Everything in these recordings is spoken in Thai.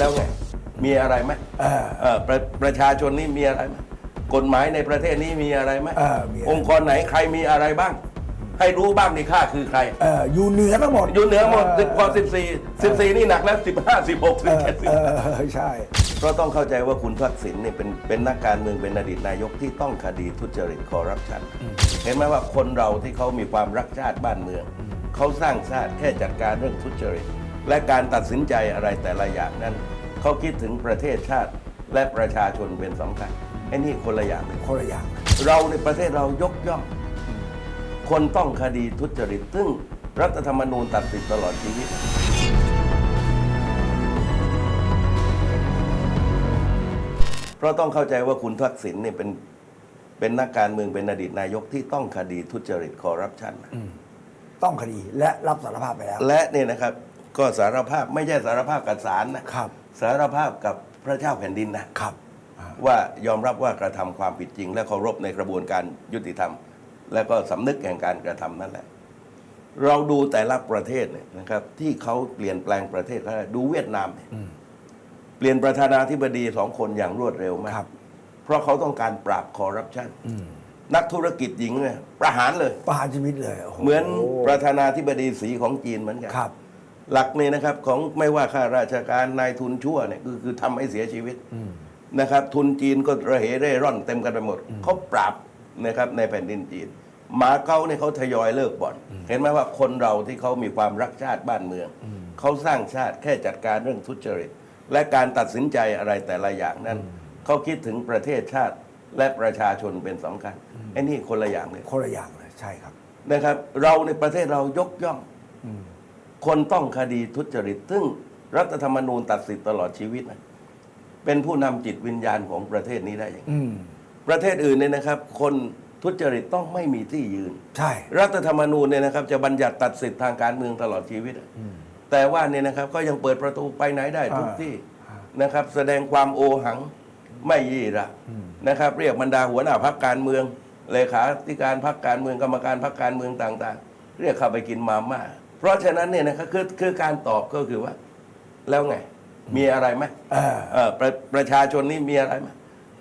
แล้วไง มีอะไรไหมเออเออประประชาชนนี่มีอะไรไหมกฎหมายในประเทศนี้มีอะไรไหมเออมีอะไร องค์กรไหนใครมีอะไรบ้าง ให้รู้บ้างในค่าคือใคร เอออยู่เหนือทั้งหมดอยู่เหนือหมดสิบพอสิบสี่สิบสี่นี่หนักแล้วสิบห้าสิบหกสิเอบอเจ็ดสิบ เออใช่ เพราะต้องเข้าใจว่าคุณทักษิณเนี่ยเป็นเป็นนักการเมืองเป็นอดีตนายกที่ต้องคดีทุจริตคอร์รัปชันเห็นไหมว่าคนเราที่เขามีความรักชาติบ้านเมือง เขาสร้างชาติแค่จัดการเรื่องทุจริต และการตัดสินใจอะไรแต่ละอย่างนั้น เขาคิดถึงประเทศชาติและประชาชนเป็นสำคัญไอ้นี่คนละอย่างเลยคนละอย่าง เราในประเทศเรายกย่อง คนต้องคดีทุจริต ซึ่งรัฐธรรมนูญตัดสิทธิตลอดชีวิต เพราะต้องเข้าใจว่าคุณทักษิณเนี่ยเป็นเป็นนักการเมืองเป็นอดีตนายกที่ต้องคดีทุจริตคอร์รัปชันต้องคดีและรับสารภาพไปแล้ว และเนี่ยนะครับ ก็สารภาพไม่ใช่สารภาพกับศาลนะครับ สารภาพกับพระเจ้าแผ่นดินนะครับอ่าว่ายอมรับว่ากระทำความผิดจริง และเคารพในกระบวนการยุติธรรม และก็สำนึกแห่งการกระทำนั่นแหละ เราดูแต่ละประเทศเนี่ยนะครับ ที่เขาเปลี่ยนแปลงประเทศเขาได้ดูเวียดนามเนี่ยเปลี่ยนประธานาธิบดีสองคนอย่างรวดเร็วมากครับเพราะเขาต้องการปราบคอร์รัปชันอืมนักธุรกิจหญิงเนี่ยประหารเลย ประหารชีวิตเลยโโเหมือนประธานาธิบดีสีของจีนเหมือนกันครับ หลักเนี่ยนะครับของไม่ว่าข้าราชการนายทุนชั่วเนี่ยคือคือทำให้เสียชีวิตนะครับ ทุนจีนก็ระเหเร่ร่อนเต็มกันไปหมดเขาปราบนะครับในแผ่นดินจีนหมาเก้าเนี่ยเขาทยอยเลิกบ่อน เห็นไหมว่าคนเราที่เขามีความรักชาติบ้านเมือง เขาสร้างชาติแค่จัดการเรื่องทุจริต และการตัดสินใจอะไรแต่ละอย่างนั้น เขาคิดถึงประเทศชาติและประชาชนเป็นสำคัญไอ้นี่คนละอย่างเลยคนละอย่างเลยใช่ครับนะครับ เราในประเทศเรายกย่อง คนต้องคดีทุจริต ซึ่งรัฐธรรมนูญตัดสิทธิ์ตลอดชีวิตนะเป็นผู้นำจิตวิญญาณของประเทศนี้ได้อย่างไรอืม ประเทศอื่นเนี่ยนะครับ คนทุจริตต้องไม่มีที่ยืน ใช่ รัฐธรรมนูญเนี่ยนะครับจะบัญญัติตัดสิทธิ์ทางการเมืองตลอดชีวิตอะแต่ว่าเนี่ยนะครับก็ยังเปิดประตูไปไหนได้ทุกอ่าที่นะครับ แสดงความโอหังไม่ยี่ระนะครับ เรียกบรรดาหัวหน้าพักการเมืองเลขาธิการพักการเมืองกรรมการพักการเมืองต่าง ๆ เรียกเข้าไปกินมาม่า เพราะฉะนั้นเนี่ยนะครับคือคือการตอบก็คือว่า แล้วไง มีอะไรไหมเออเออประประชาชนนี่มีอะไรไหม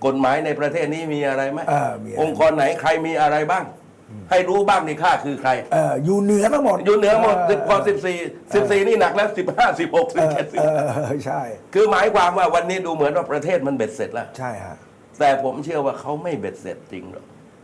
กฎหมายในประเทศนี้มีอะไรไหมเออมีอะไร องค์กรไหนใครมีอะไรบ้าง ให้รู้บ้างในค่าคือใคร เอออยู่เหนือทั้งหมดอยู่เหนือหมดสิบพอสิบสี่สิบสี่นี่หนักแล้วสิบห้าสิบหกสิเอบอเจ็ดสิบเออใช่ คือหมายความว่าวันนี้ดูเหมือนว่าประเทศมันเบ็ดเสร็จแล้ว ใช่ฮะ แต่ผมเชื่อว่าเขาไม่เบ็ดเสร็จจริงหรอก